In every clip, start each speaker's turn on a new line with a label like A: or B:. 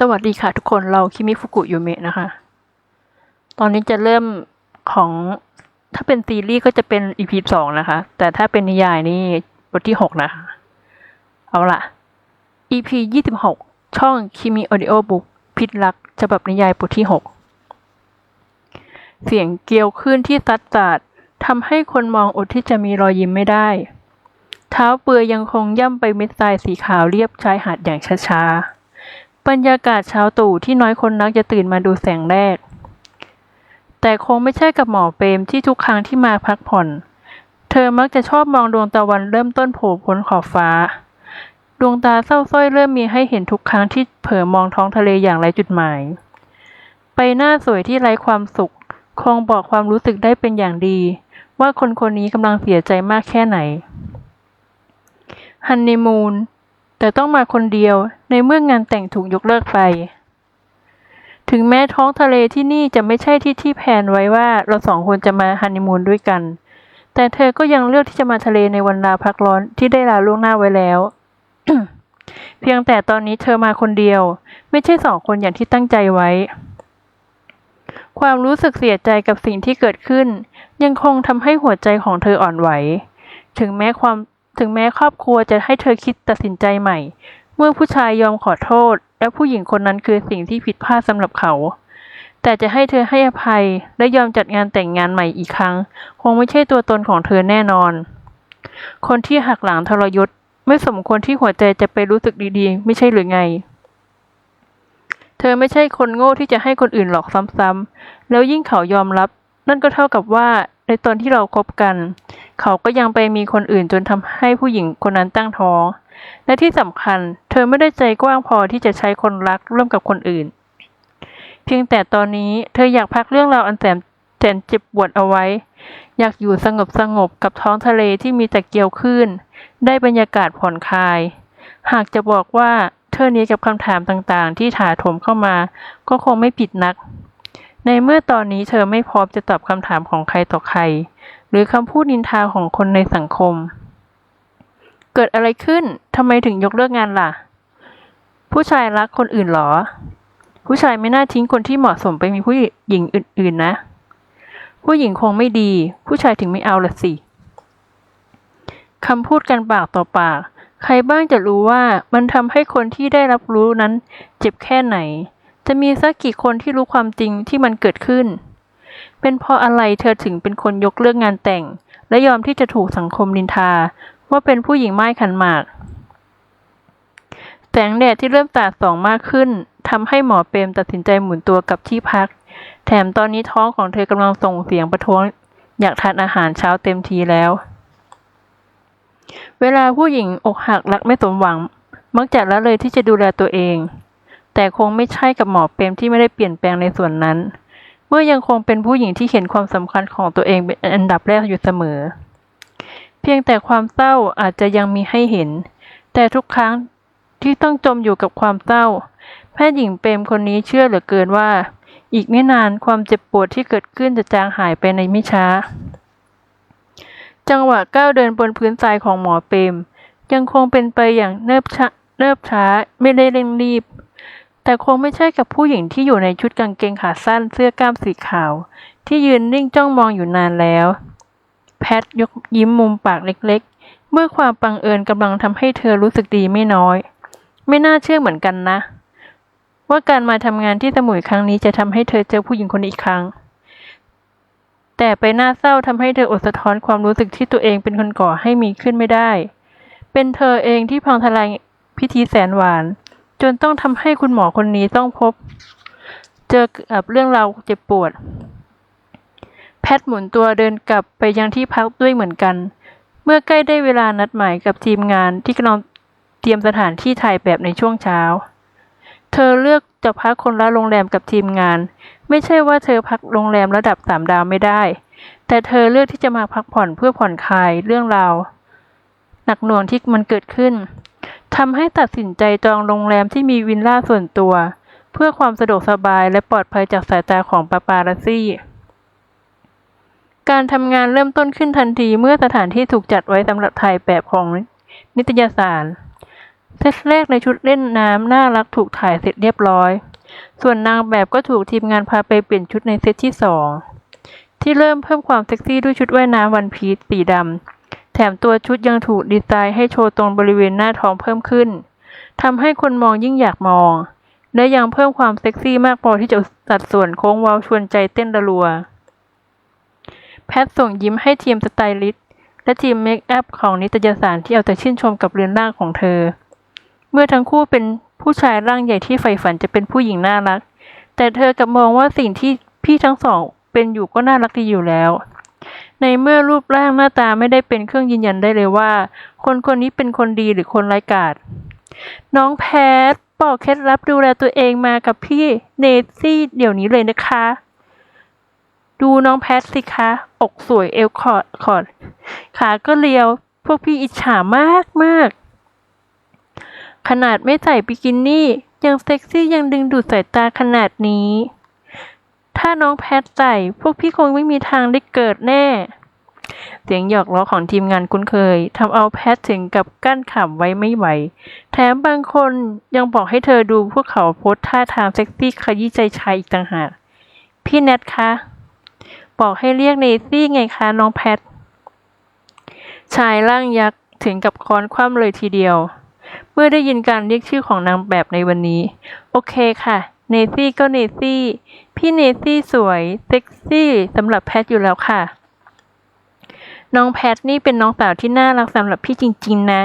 A: สวัสดีค่ะทุกคนเราคิมิฟุกุยูเมะนะคะ ตอนนี้จะเริ่มของถ้าเป็นซีรีส์ก็จะเป็น EP สองนะคะ แต่ถ้าเป็นนิยายนี่บทที่หกนะคะเอาล่ะ EP ยี่สิบหกช่องคิมิออดิโอบุ๊กพิษรักฉบับนิยายบทที่หกเสียงเกลียวขึ้นที่ซัดจาดทำให้คนมองอดที่จะมีรอยยิ้มไม่ได้ เท้าเปือยยังคงย่ำไปเม็ดทรายสีขาวเรียบชายหาดอย่างช้าๆ บรรยากาศเช้าตู่ที่น้อยคนนักจะตื่นมาดูแสงแรก แต่คงไม่ใช่กับหมอเปรมที่ทุกครั้งที่มาพักผ่อน เธอมักจะชอบมองดวงตะวันเริ่มต้นโผล่พ้นขอบฟ้า ดวงตาเศร้าส้อยเริ่มมีให้เห็นทุกครั้งที่เผลอมองท้องทะเลอย่างไร้จุดหมาย ใบหน้าสวยที่ไร้ความสุข คงบอกความรู้สึกได้เป็นอย่างดี ว่าคนคนนี้กำลังเสียใจมากแค่ไหนฮันนีมูน แต่ต้องมาคนเดียวในเมื่องานแต่งถูกยกเลิกไป ถึงแม้ท้องทะเลที่นี่จะไม่ใช่ที่ที่แผนไว้ว่าเราสองคนจะมาฮันนีมูนด้วยกัน แต่เธอก็ยังเลือกที่จะมาทะเลในวันลาพักร้อนที่ได้ลาล่วงหน้าไว้แล้ว เพียงแต่ตอนนี้เธอมาคนเดียว ไม่ใช่สองคนอย่างที่ตั้งใจไว้ ความรู้สึกเสียใจกับสิ่งที่เกิดขึ้น ยังคงทำให้หัวใจของเธออ่อนไหว ถึงแม้ความ ถึงแม้ครอบครัวจะให้เธอคิดตัดสินใจใหม่ เมื่อผู้ชายยอมขอโทษ และผู้หญิงคนนั้นคือสิ่งที่ผิดพลาดสำหรับเขา แต่จะให้เธอให้อภัยและยอมจัดงานแต่งงานใหม่อีกครั้ง คงไม่ใช่ตัวตนของเธอแน่นอน คนที่หักหลังทรยศไม่สมควรที่หัวใจจะไปรู้สึกดีๆ ไม่ใช่หรือไง เธอไม่ใช่คนโง่ที่จะให้คนอื่นหลอกซ้ำๆแล้วยิ่งเขายอมรับ นั่นก็เท่ากับว่า ในตอนที่เราคบกัน เขาก็ยังไปมีคนอื่นจนทำให้ผู้หญิงคนนั้นตั้งท้อง และที่สำคัญ เธอไม่ได้ใจกว้างพอที่จะใช้คนรักร่วมกับคนอื่น เพียงแต่ตอนนี้เธออยากพักเรื่องราวอันแสนแสนเจ็บปวดเอาไว้ อยากอยู่สงบสงบกับท้องทะเลที่มีแต่เกลียวคลื่นได้บรรยากาศผ่อนคลาย หากจะบอกว่าเธอนี้กับคำถามต่างๆ ที่ถาโถมเข้ามา ก็คงไม่ผิดนัก ในเมื่อตอนนี้เธอไม่พร้อมจะตอบคำถามของใครต่อใคร หรือคำพูดนินทาของคนในสังคม เกิดอะไรขึ้นทำไมถึงยกเลิกงานล่ะ ผู้ชายรักคนอื่นหรอ ผู้ชายไม่น่าทิ้งคนที่เหมาะสมไปมีผู้หญิงอื่น ๆ นะ ผู้หญิงคงไม่ดี ผู้ชายถึงไม่เอาละสิคำพูดกันปากต่อปาก ใครบ้างจะรู้ว่ามันทำให้คนที่ได้รับรู้นั้น เจ็บแค่ไหน จะมีสักกี่คนที่รู้ความจริงที่มันเกิดขึ้น เป็นเพราะอะไรเธอถึงเป็นคนยกเลิกงานแต่ง และยอมที่จะถูกสังคมนินทา ว่าเป็นผู้หญิงไม้ขันหมาก แสงแดดที่เริ่มสาดส่องมากขึ้นทำให้หมอเปรมตัดสินใจหมุนตัวกับที่พัก แถมตอนนี้ท้องของเธอกำลังส่งเสียงประท้วง อยากทานอาหารเช้าเต็มทีแล้ว เวลาผู้หญิงอกหักรักไม่สมหวัง มักจะละเลยที่จะดูแลตัวเอง แต่คงไม่ใช่กับหมอเปรมที่ไม่ได้เปลี่ยนแปลงในส่วนนั้น เมื่อยังคงเป็นผู้หญิงที่เห็นความสำคัญของตัวเองเป็นอันดับแรกอยู่เสมอ เพียงแต่ความเศร้าอาจจะยังมีให้เห็น แต่ทุกครั้งที่ต้องจมอยู่กับความเศร้า แพทย์หญิงเปรมคนนี้เชื่อเหลือเกินว่า อีกไม่นานความเจ็บปวดที่เกิดขึ้นจะจางหายไปในไม่ช้า จังหวะก้าวเดินบนพื้นทรายของหมอเปรมยังคงเป็นไปอย่างเนิบช้าเนิบช้าไม่ได้เร่งรีบ แต่คงไม่ใช่กับผู้หญิงที่อยู่ในชุดกางเกงขาสั้นเสื้อกล้ามสีขาว ที่ยืนนิ่งจ้องมองอยู่นานแล้ว แพทยกยิ้มมุมปากเล็กๆ เมื่อความบังเอิญกำลังทำให้เธอรู้สึกดีไม่น้อย ไม่น่าเชื่อเหมือนกันนะ ว่าการมาทำงานที่สมุยครั้งนี้จะทำให้เธอเจอผู้หญิงคนอีกครั้ง แต่ไปหน้าเศร้าทำให้เธออดสะท้อนความรู้สึกที่ตัวเองเป็นคนก่อให้มีขึ้นไม่ได้ เป็นเธอเองที่พังทลายพิธีแสนหวาน จนต้องทำให้คุณหมอคนนี้ต้องพบ เจอกับเรื่องราวเจ็บปวด แพทหมุนตัวเดินกลับไปยังที่พักด้วยเหมือนกัน เมื่อใกล้ได้เวลานัดหมายกับทีมงานที่กำลังเตรียมสถานที่ถ่ายแบบในช่วงเช้า เธอเลือกจะพักคนละโรงแรมกับทีมงาน ไม่ใช่ว่าเธอพักโรงแรมระดับสามดาวไม่ได้ แต่เธอเลือกที่จะมาพักผ่อนเพื่อผ่อนคลายเรื่องราวหนักหน่วงที่มันเกิดขึ้น ทำให้ตัดสินใจจองโรงแรมที่มีวิลล่าส่วนตัว เพื่อความสะดวกสบายและปลอดภัยจากสายตาของปาปาราซี่ การทำงานเริ่มต้นขึ้นทันทีเมื่อสถานที่ถูกจัดไว้สำหรับถ่ายแบบของนิตยสารเซตแรกในชุดเล่นน้ำน่ารักถูกถ่ายเสร็จเรียบร้อย ส่วนนางแบบก็ถูกทีมงานพาไปเปลี่ยนชุดในเซตที่สองที่เริ่มเพิ่มความเซ็กซี่ด้วยชุดว่ายน้ำวันพีซสีดำ แถมตัวชุดยังถูกดีไซน์ให้โชว์ตรงบริเวณหน้าท้องเพิ่มขึ้นทำให้คนมองยิ่งอยากมอง และยังเพิ่มความเซ็กซี่มากพอที่จะสัดส่วนโค้งเว้าชวนใจเต้นระรัว แพทส่งยิ้มให้ทีมสไตลิสต์และทีมเมคอัพของนิตยสารที่เอาแต่ชื่นชมกับเรือนร่างของเธอ เมื่อทั้งคู่เป็นผู้ชายร่างใหญ่ที่ใฝ่ฝันจะเป็นผู้หญิงน่ารัก แต่เธอกลับมองว่าสิ่งที่พี่ทั้งสองเป็นอยู่ก็น่ารักดีอยู่แล้ว ในเมื่อรูปร่างหน้าตาไม่ได้เป็นเครื่องยืนยันได้เลยว่า คนคนนี้เป็นคนดีหรือคนไร้กาศน้องแพทบอกเคล็ดลับดูแลตัวเองมากับพี่เนซี่เดี๋ยวนี้เลยนะคะ ดูน้องแพทสิคะ อกสวยเอวคอดคอด ขาก็เรียว พวกพี่อิจฉามากมาก ขนาดไม่ใส่บิกินี่ ยังเซ็กซี่ยังดึงดูดสายตาขนาดนี้ ถ้าน้องแพทใส่พวกพี่คงไม่มีทางได้เกิดแน่ เสียงหยอกล้อของทีมงานคุ้นเคยทำเอาแพทถึงกับกั้นขำไว้ไม่ไหว แถมบางคนยังบอกให้เธอดูพวกเขาโพสท่าทางเซ็กซี่ขยี้ใจชายอีกต่างหาก พี่แนทคะ บอกให้เรียกเนซี่ไงคะน้องแพท ชายร่างยักษ์ถึงกับค้อนคว่ำเลยทีเดียวเมื่อได้ยินการเรียกชื่อของนางแบบในวันนี้ โอเคค่ะ เนซี่ก็เนซี่ พี่เนซี่สวยเซ็กซี่สำหรับแพทอยู่แล้วค่ะ น้องแพทนี่เป็นน้องสาวที่น่ารักสำหรับพี่จริง ๆ นะ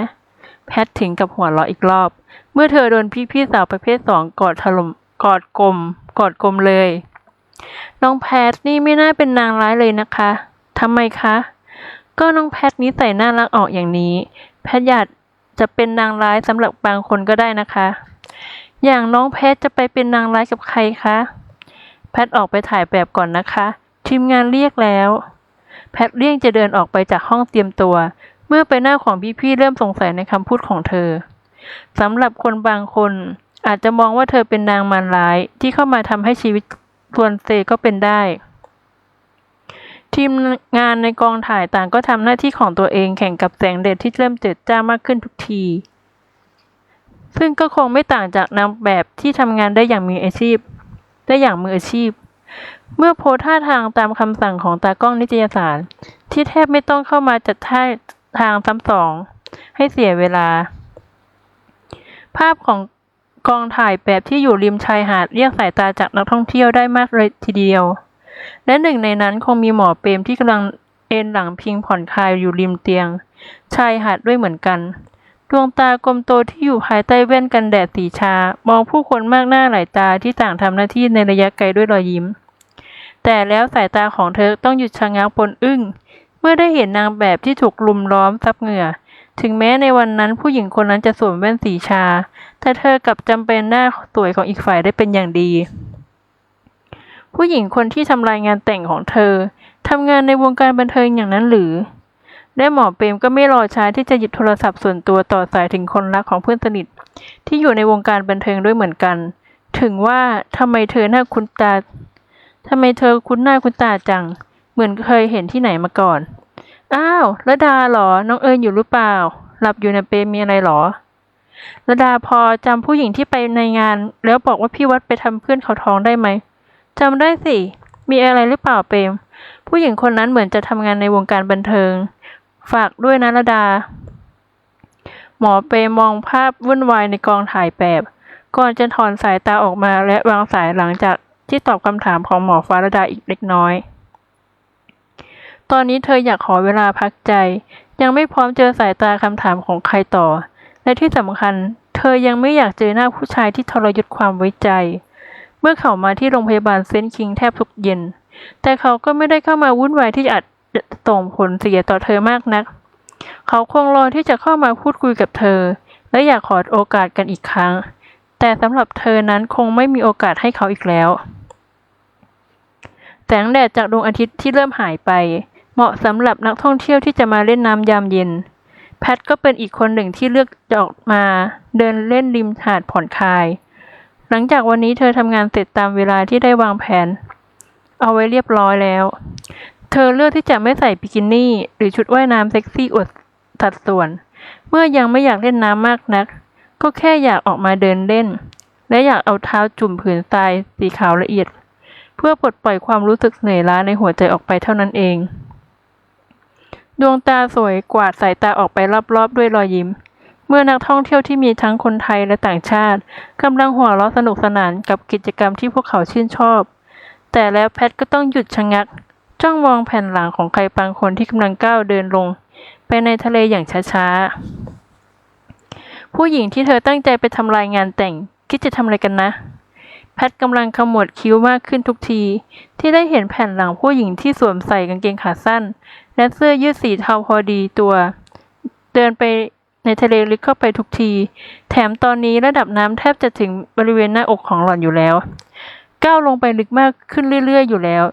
A: แพทถึงกับหัวเราะอีกรอบ เมื่อเธอโดนพี่พี่สาวประเภทสองกอดถล่มกอดกลม กอดกลมเลย น้องแพทนี่ไม่น่าเป็นนางร้ายเลยนะคะทำไมคะ ก็น้องแพทนิสัยน่ารักออกอย่างนี้ แพทอยากจะเป็นนางร้ายสำหรับบางคนก็ได้นะคะ อย่างน้องแพทจะไปเป็นนางร้ายกับใครคะ แพทออกไปถ่ายแบบก่อนนะคะ ทีมงานเรียกแล้ว แพทเลี่ยงจะเดินออกไปจากห้องเตรียมตัว เมื่อไปหน้าของพี่ๆเริ่มสงสัยในคำพูดของเธอสำหรับคนบางคนอาจจะมองว่าเธอเป็นนางมารร้ายที่เข้ามาทำให้ชีวิตทวนเซก็เป็นได้ ทีมงานในกองถ่ายต่างก็ทำหน้าที่ของตัวเองแข่งกับแสงแดดที่เริ่มเจิดจ้ามากขึ้นทุกที ซึ่งก็คงไม่ต่างจากนางแบบที่ทำงานได้อย่างมีอาชีพ ได้อย่างมืออาชีพ เมื่อโพสท่าทางตามคำสั่งของตากล้องนิตยสาร ที่แทบไม่ต้องเข้ามาจัดท่าทางซ้ำสอง ให้เสียเวลา ภาพของกองถ่ายแบบที่อยู่ริมชายหาดเรียกสายตาจากนักท่องเที่ยวได้มากเลยทีเดียว และหนึ่งในนั้นคงมีหมอเปรมที่กำลังเอนหลังพิงผ่อนคลายอยู่ริมเตียง ชายหาดด้วยเหมือนกัน ดวงตากลมโตที่อยู่ภายใต้แว่นกันแดดสีชา มองผู้คนมากหน้าหลายตาที่ต่างทำหน้าที่ในระยะไกลด้วยรอยยิ้ม แต่แล้วสายตาของเธอต้องหยุดชะงักปนอึ้ง เมื่อได้เห็นนางแบบที่ถูกลุมล้อมซับเหงื่อ ถึงแม้ในวันนั้นผู้หญิงคนนั้นจะสวมแว่นสีชา แต่เธอกลับจำเป็นหน้าสวยของอีกฝ่ายได้เป็นอย่างดี ผู้หญิงคนที่ทำรายงานแต่งของเธอทำงานในวงการบันเทิงอย่างนั้นหรือ และหมอเปรมก็ไม่รอช้าที่จะหยิบโทรศัพท์ส่วนตัวต่อสายถึงคนรักของเพื่อนสนิท ที่อยู่ในวงการบันเทิงด้วยเหมือนกัน ถึงว่าทำไมเธอหน้าคุ้นตาทำไมเธอคุ้นหน้าคุ้นตาจัง เหมือนเคยเห็นที่ไหนมาก่อน อ้าวระดาเหรอ น้องเอิญอยู่หรือเปล่า หลับอยู่ในเปรมมีอะไรเหรอระดาพอจำผู้หญิงที่ไปในงาน แล้วบอกว่าพี่วัดไปทำเพื่อนเขาท้องได้ไหมจำได้สิ มีอะไรหรือเปล่าเปรม ผู้หญิงคนนั้นเหมือนจะทำงานในวงการบันเทิง ฝากด้วยนะระดา หมอเปรมองภาพวุ่นวายในกองถ่ายแบบ ก่อนจะถอนสายตาออกมาและวางสายหลังจากที่ตอบคำถามของหมอฟ้าระดาอีกเล็กน้อย ตอนนี้เธออยากขอเวลาพักใจ ยังไม่พร้อมเจอสายตาคำถามของใครต่อ และที่สำคัญ เธอยังไม่อยากเจอหน้าผู้ชายที่ทรยศความไว้ใจ เมื่อเขามาที่โรงพยาบาลเซนต์คิงแทบทุกเย็น แต่เขาก็ไม่ได้เข้ามาวุ่นวายที่อาจจะ ส่งผลเสียต่อเธอมากนัก เขาคงรอที่จะเข้ามาพูดคุยกับเธอ และอยากขอโอกาสกันอีกครั้ง แต่สำหรับเธอนั้นคงไม่มีโอกาสให้เขาอีกแล้ว แสงแดดจากดวงอาทิตย์ที่เริ่มหายไป เหมาะสำหรับนักท่องเที่ยวที่จะมาเล่นน้ำยามเย็น แพทก็เป็นอีกคนหนึ่งที่เลือกจะออกมาเดินเล่นริมหาดผ่อนคลาย หลังจากวันนี้เธอทำงานเสร็จตามเวลาที่ได้วางแผน เอาไว้เรียบร้อยแล้ว เธอเลือกที่จะไม่ใส่บิกินี่ หรือชุดว่ายน้ำเซ็กซี่อวดสัดส่วน เมื่อยังไม่อยากเล่นน้ำมากนัก ก็แค่อยากออกมาเดินเล่น และอยากเอาเท้าจุ่มผืนทรายสีขาวละเอียด เพื่อปลดปล่อยความรู้สึกเหนื่อยล้าในหัวใจออกไปเท่านั้นเอง ดวงตาสวยกวาดสายตาออกไปรอบๆด้วยรอยยิ้ม เมื่อนักท่องเที่ยวที่มีทั้งคนไทยและต่างชาติกำลังหัวเราะสนุกสนานกับกิจกรรมที่พวกเขาชื่นชอบ แต่แล้วแพทก็ต้องหยุดชะงัก จ้องมองแผ่นหลังของใครบางคนที่กำลังก้าวเดินลง ไปในทะเลอย่างช้าๆ ผู้หญิงที่เธอตั้งใจไปทำลายงานแต่ง คิดจะทำอะไรกันนะ แพทกำลังขมวดคิ้วมากขึ้นทุกที ที่ได้เห็นแผ่นหลังผู้หญิงที่สวมใส่กางเกงขาสั้น และเสื้อยืดสีเทาพอดีตัว เดินไปในทะเลลึกเข้าไปทุกที แถมตอนนี้ระดับน้ำแทบจะถึงบริเวณหน้าอกของหล่อนอยู่แล้ว ก้าวลงไปลึกมากขึ้นเรื่อยๆ อยู่แล้ว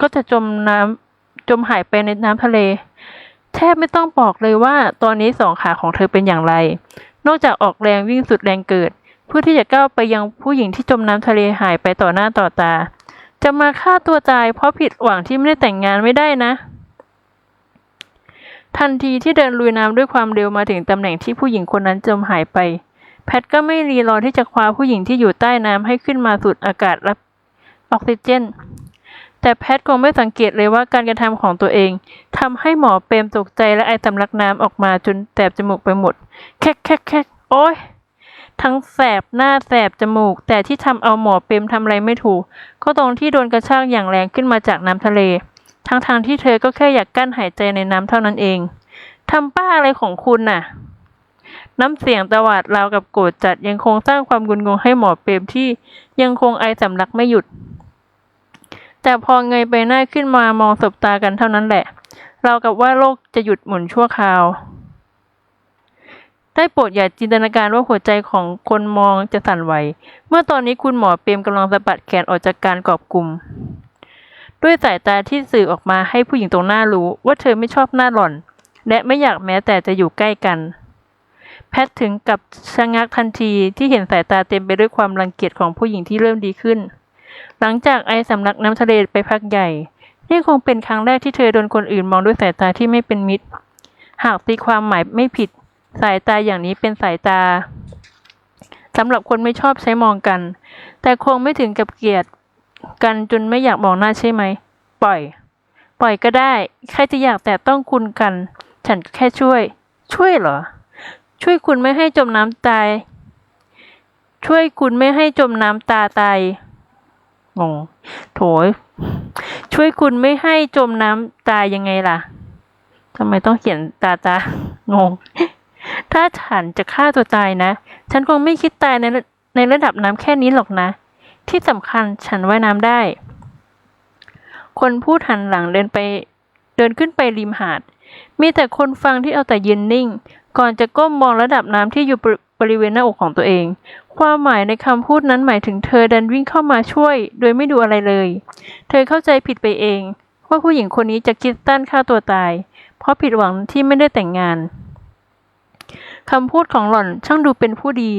A: ก็จะจมน้ำจมหายไปในน้ำทะเล แทบไม่ต้องบอกเลยว่าตอนนี้สองขาของเธอเป็นอย่างไร นอกจากออกแรงวิ่งสุดแรงเกิด เพื่อที่จะก้าวไปยังผู้หญิงที่จมน้ำทะเลหายไปต่อหน้าต่อตา จะมาฆ่าตัวตายเพราะผิดหวังที่ไม่ได้แต่งงานไม่ได้นะทันทีที่เดินลุยน้ำด้วยความเร็วมาถึงตำแหน่งที่ผู้หญิงคนนั้นจมหายไป แพทก็ไม่รีรอที่จะคว้าผู้หญิงที่อยู่ใต้น้ำให้ขึ้นมาสูดอากาศรับออกซิเจน แต่แพทย์คงไม่สังเกตเลยว่าการกระทำของตัวเองทำให้หมอเปรมตกใจและไอสำลักน้ำออกมาจนแสบจมูกไปหมด แคกแคกแคกโอ้ยทั้งแสบหน้าแสบจมูก แต่ที่ทำเอาหมอเปรมทำอะไรไม่ถูก ก็ตรงที่โดนกระชากอย่างแรงขึ้นมาจากน้ำทะเล ทั้งทางๆที่เธอก็แค่อยากกั้นหายใจในน้ำเท่านั้นเองทำป้าอะไรของคุณน่ะ น้ำเสียงตวาดราวกับโกรธจัดยังคงสร้างความกุนงงให้หมอเปรมที่ยังคงไอสำลักไม่หยุด แต่พอเงยไปหน้าขึ้นมามองสบตากันเท่านั้นแหละ เรากับว่าโลกจะหยุดหมุนชั่วคราว ได้โปรดอย่าจินตนาการว่าหัวใจของคนมองจะสั่นไหว เมื่อตอนนี้คุณหมอเปรมกำลังสะบัดแขนออกจากการกอบกลุ่ม ด้วยสายตาที่สื่อออกมาให้ผู้หญิงตรงหน้ารู้ว่าเธอไม่ชอบหน้าหล่อน และไม่อยากแม้แต่จะอยู่ใกล้กันแพทถึงกับชะงักทันทีที่เห็นสายตาเต็มไปด้วยความรังเกียจของผู้หญิงที่เริ่มดีขึ้น หลังจากไอสำลักน้ำทะเลไปพักใหญ่ นี่คงเป็นครั้งแรกที่เธอโดนคนอื่นมองด้วยสายตาที่ไม่เป็นมิตร หากตีความหมายไม่ผิด สายตาอย่างนี้เป็นสายตาสำหรับคนไม่ชอบใช้มองกัน แต่คงไม่ถึงกับเกลียดกันจนไม่อยากมองหน้าใช่ไหม ปล่อย ปล่อยก็ได้ ใครจะอยากแต่ต้องคุณกัน ฉันแค่ช่วย ช่วยเหรอ ช่วยคุณไม่ให้จมน้ำตาย ช่วยคุณไม่ให้จมน้ำตาตาย งงโถยช่วยคุณไม่ให้จมน้ำตายยังไงล่ะทำไมต้องเขียนตาตางง ถ้าฉันจะฆ่าตัวตายนะ ฉันคงไม่คิดตายในในระดับน้ำแค่นี้หรอกนะ ที่สำคัญฉันว่ายน้ำได้ คนพูดหันหลังเดินไป เดินขึ้นไปริมหาด มีแต่คนฟังที่เอาแต่ยืนนิ่ง ก่อนจะก้มมองระดับน้ำที่อยู่บริเวณหน้าอกของตัวเอง ความหมายในคำพูดนั้นหมายถึงเธอดันวิ่งเข้ามาช่วย โดยไม่ดูอะไรเลย เธอเข้าใจผิดไปเอง ว่าผู้หญิงคนนี้จะคิดต้านฆ่าตัวตาย เพราะผิดหวังที่ไม่ได้แต่งงานคำพูดของหล่อนช่างดูเป็นผู้ดี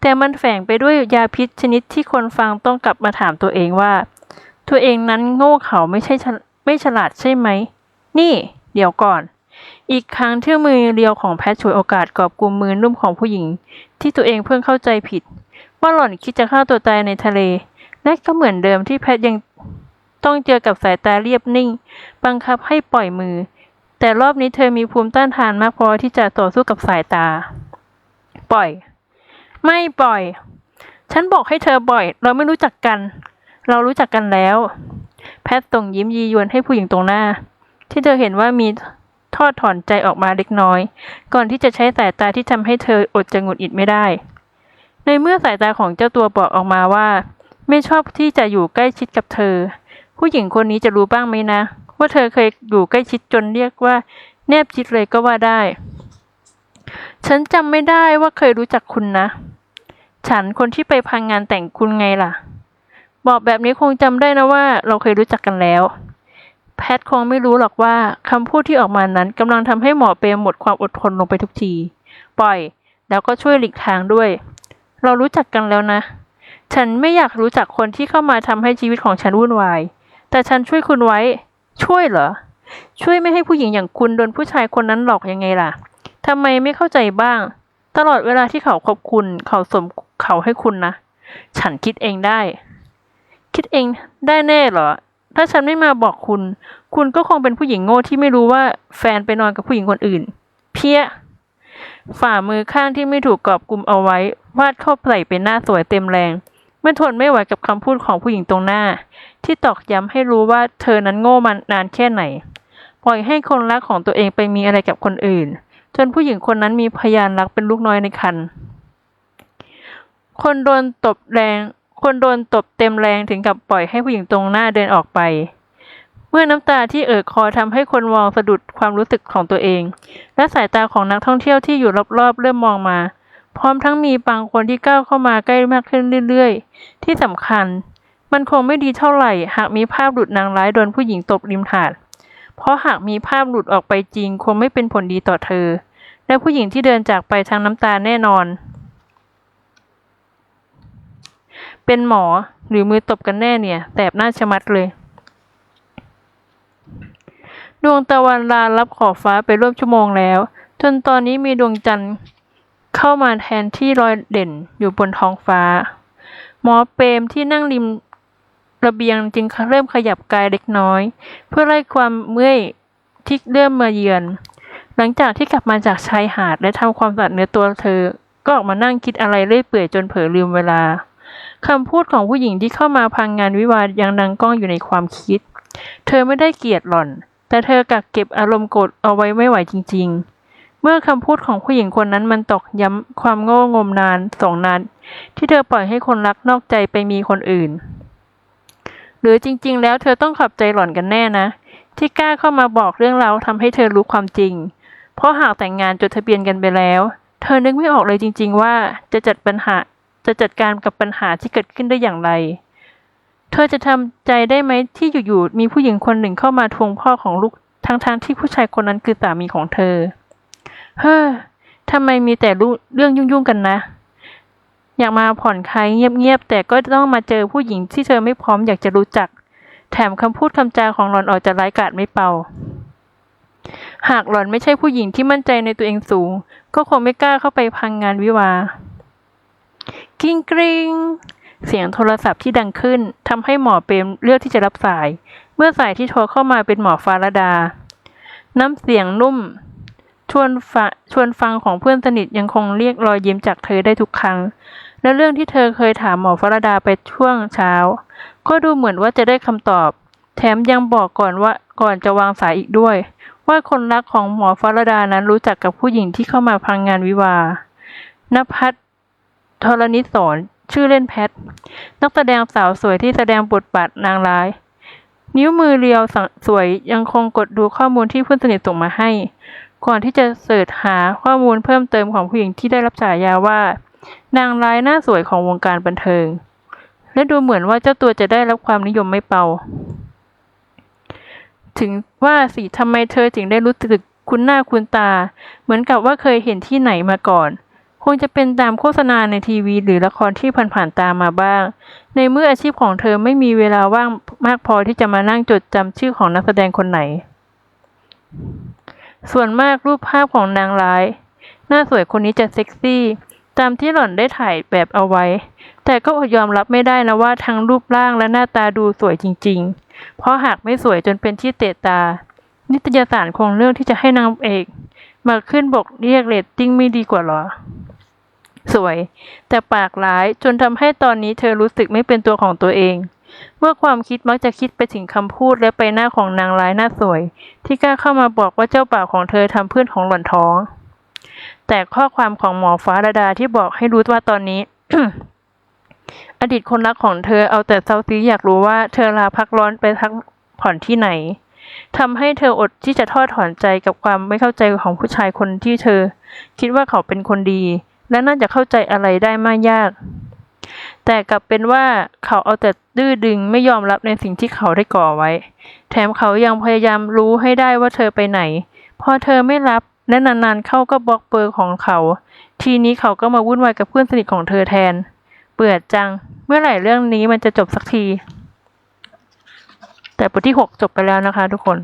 A: แต่มันแฝงไปด้วยยาพิษชนิดที่คนฟังต้องกลับมาถามตัวเองว่า ตัวเองนั้นโง่เขาไม่ใช่ไม่ฉลาดใช่ไหม นี่ เดี๋ยวก่อน อีกครั้งที่มือเรียวของแพทฉวยโอกาสกอบกุมมือนุ่มของผู้หญิง ที่ตัวเองเพิ่งเข้าใจผิด ว่าหล่อนคิดจะฆ่าตัวตายในทะเล และก็เหมือนเดิมที่แพทยังต้องเจอกับสายตาเรียบนิ่ง บังคับให้ปล่อยมือ แต่รอบนี้เธอมีภูมิต้านทานมากพอที่จะต่อสู้กับสายตา ปล่อย ไม่ปล่อย ฉันบอกให้เธอปล่อย เราไม่รู้จักกัน เรารู้จักกันแล้ว แพทส่งยิ้มยียวนให้ผู้หญิงตรงหน้า ที่เธอเห็นว่ามี ทอดถอนใจออกมาเล็กน้อย ก่อนที่จะใช้สายตาที่ทำให้เธออดจะหงุดหงิดไม่ได้ ในเมื่อสายตาของเจ้าตัวบอกออกมาว่า ไม่ชอบที่จะอยู่ใกล้ชิดกับเธอ ผู้หญิงคนนี้จะรู้บ้างไหมนะ ว่าเธอเคยอยู่ใกล้ชิดจนเรียกว่า แนบชิดเลยก็ว่าได้ ฉันจำไม่ได้ว่าเคยรู้จักคุณนะ ฉันคนที่ไปพังงานแต่งคุณไงล่ะ บอกแบบนี้คงจำได้นะว่า เราเคยรู้จักกันแล้ว พทคงไม่รู้หรอกว่าคำพูดที่ออกมานั้นกำลังทำให้หมอเปรมหมดความอดทนลงไปทุกที ปล่อย แล้วก็ช่วยหลีกทางด้วย เรารู้จักกันแล้วนะ ฉันไม่อยากรู้จักคนที่เข้ามาทำให้ชีวิตของฉันวุ่นวาย แต่ฉันช่วยคุณไว้ ช่วยเหรอ ช่วยไม่ให้ผู้หญิงอย่างคุณโดนผู้ชายคนนั้นหลอกยังไงล่ะทำไมไม่เข้าใจบ้าง ตลอดเวลาที่เขาขอบคุณ เขาสมเขาให้คุณนะ ฉันคิดเองได้ คิดเองได้แน่เหรอ ถ้าฉันไม่มาบอกคุณ คุณก็คงเป็นผู้หญิงโง่ที่ไม่รู้ว่าแฟนไปนอนกับผู้หญิงคนอื่น เพี้ย ฝ่ามือข้างที่ไม่ถูกกอบกุมเอาไว้ วาดเข้าใส่เป็นหน้าสวยเต็มแรงเมื่อทนไม่ไหวกับคำพูดของผู้หญิงตรงหน้า ที่ตอกย้ำให้รู้ว่าเธอนั้นโง่มานานแค่ไหน ปล่อยให้คนรักของตัวเองไปมีอะไรกับคนอื่น จนผู้หญิงคนนั้นมีพยานรักเป็นลูกน้อยในคัน คนโดนตบแรง คนโดนตบเต็มแรงถึงกับปล่อยให้ผู้หญิงตรงหน้าเดินออกไป เมื่อน้ำตาที่เอ่อคอทำให้คนมองสะดุดความรู้สึกของตัวเอง และสายตาของนักท่องเที่ยวที่อยู่รอบๆ เริ่มมองมา พร้อมทั้งมีบางคนที่ก้าวเข้ามาใกล้มากขึ้นเรื่อยๆ ที่สำคัญ มันคงไม่ดีเท่าไหร่ หากมีภาพหลุดนางร้ายโดนผู้หญิงตบริมหาดเพราะหากมีภาพหลุดออกไปจริง คงไม่เป็นผลดีต่อเธอ และผู้หญิงที่เดินจากไปทางน้ำตาแน่นอน เป็นหมอหรือมือตบกันแน่เนี่ยแสบหน้าชะมัดเลย ดวงตะวันลารับขอบฟ้าไปร่วมชั่วโมงแล้ว จนตอนนี้มีดวงจันทร์เข้ามาแทนที่รอยเด่นอยู่บนท้องฟ้า หมอเปรมที่นั่งริมระเบียงจึงเริ่มขยับกายเล็กน้อย เพื่อไล่ความเมื่อยที่เริ่มมาเยือน หลังจากที่กลับมาจากชายหาดและทำความสะอาดเนื้อตัวเธอ ก็ออกมานั่งคิดอะไรเรื่อยเปื่อยจนเผลอลืมเวลา คำพูดของผู้หญิงที่เข้ามาพังงานวิวาทยังดังก้องอยู่ในความคิด เธอไม่ได้เกลียดหล่อน แต่เธอกักเก็บอารมณ์โกรธเอาไว้ไม่ไหวจริง ๆ เมื่อคำพูดของผู้หญิงคนนั้นมันตอกย้ำความโง่งมนานสองนานที่เธอปล่อยให้คนรักนอกใจไปมีคนอื่น หรือจริง ๆ แล้วเธอต้องขอบใจหล่อนกันแน่นะ ที่กล้าเข้ามาบอกเรื่องราวทำให้เธอรู้ความจริง เพราะหากแต่งงานจดทะเบียนกันไปแล้ว เธอนึกไม่ออกเลยจริง ๆ ว่าจะจัดปัญหา จะจัดการกับปัญหาที่เกิดขึ้นได้อย่างไร เธอจะทำใจได้ไหมที่อยู่ๆมีผู้หญิงคนหนึ่งเข้ามาทวงพ่อของลูกทั้งๆทที่ผู้ชายคนนั้นคือสามีของเธอ เฮ้อทำไมมีแต่เรื่องยุ่งๆกันนะ อยากมาผ่อนคลายเงียบๆแต่ก็ต้องมาเจอผู้หญิงที่เธอไม่พร้อมอยากจะรู้จัก แถมคำพูดคำจาของหลอนออกจะร้ายกาจไม่เบาหากหล่อนไม่ใช่ผู้หญิงที่มั่นใจในตัวเองสูง ก็คงไม่กล้าเข้าไปพังงานวิวา ห์กิ้งกริงเสียงโทรศัพท์ที่ดังขึ้นทำให้หมอเปรมเลือกที่จะรับสาย เมื่อสายที่โทรเข้ามาเป็นหมอฟาราดา น้ำเสียงนุ่ม ชวนฟชวนฟังของเพื่อนสนิทยังคงเรียกรอยยิ้มจากเธอได้ทุกครั้ง และเรื่องที่เธอเคยถามหมอฟาราดาไปช่วงเช้า ก็ดูเหมือนว่าจะได้คำตอบ แถมยังบอกก่อนว่าก่อนจะวางสายอีกด้วย ว่าคนรักของหมอฟาราดานั้นรู้จักกับผู้หญิงที่เข้ามาพังงานวิวานภัส ธรณิสอนชื่อเล่นแพท นักแสดงสาวสวยที่แสดงบทบาทนางร้าย นิ้วมือเรียวสวยยังคงกดดูข้อมูลที่เพื่อนสนิทส่งมาให้ ก่อนที่จะเสิร์ชหาข้อมูลเพิ่มเติมของผู้หญิงที่ได้รับฉายาว่า นางร้ายหน้าสวยของวงการบันเทิง และดูเหมือนว่าเจ้าตัวจะได้รับความนิยมไม่เบาถึงว่าสิทำไมเธอจึงได้รู้สึกคุ้นหน้าคุ้นตา เหมือนกับว่าเคยเห็นที่ไหนมาก่อน คงจะเป็นตามโฆษณาในทีวี หรือละครที่ผ่านๆตามมาบ้าง ในเมื่ออาชีพของเธอไม่มีเวลาว่างมากพอที่จะมานั่งจดจำชื่อของนักแสดงคนไหน ส่วนมากรูปภาพของนางร้าย หน้าสวยคนนี้จะเซ็กซี่ ตามที่หล่อนได้ถ่ายแบบเอาไว้ แต่ก็อดยอมรับไม่ได้นะว่าทั้งรูปร่างและหน้าตาดูสวยจริง ๆ เพราะหากไม่สวยจนเป็นที่เตะตา นิตยสารคงเลือกที่จะให้นางเอก มาขึ้นบกเรียกเรตติ้งไม่ดีกว่าหรอ สวย แต่ปากร้ายจนทำให้ตอนนี้เธอรู้สึกไม่เป็นตัวของตัวเอง เมื่อความคิดมักจะคิดไปถึงคำพูดและไปหน้าของนางร้ายหน้าสวย ที่กล้าเข้ามาบอกว่าเจ้าบ่าวของเธอทำเพื่อนของหล่อนท้อง แต่ข้อความของหมอฟ้าระดาที่บอกให้รู้ว่าตอนนี้อดีตคนรักของเธอเอาแต่เซาซีอยากรู้ว่าเธอลาพักร้อนไปพักผ่อนที่ไหนทำให้เธออดที่จะทอดถอนใจกับความไม่เข้าใจของผู้ชายคนที่เธอ คิดว่าเขาเป็นคนดี และน่าจะเข้าใจอะไรได้ไม่ยาก แต่กลับเป็นว่าเขาเอาแต่ดื้อดึงไม่ยอมรับในสิ่งที่เขาได้ก่อไว้ แถมเขายังพยายามรู้ให้ได้ว่าเธอไปไหน พอเธอไม่รับและนานๆเข้าก็บล็อกเบอร์ของเขา ทีนี้เขาก็มาวุ่นวายกับเพื่อนสนิทของเธอแทน เบื่อจัง เมื่อไหร่เรื่องนี้มันจะจบสักที แต่บทที่หกจบไปแล้วนะคะทุกคน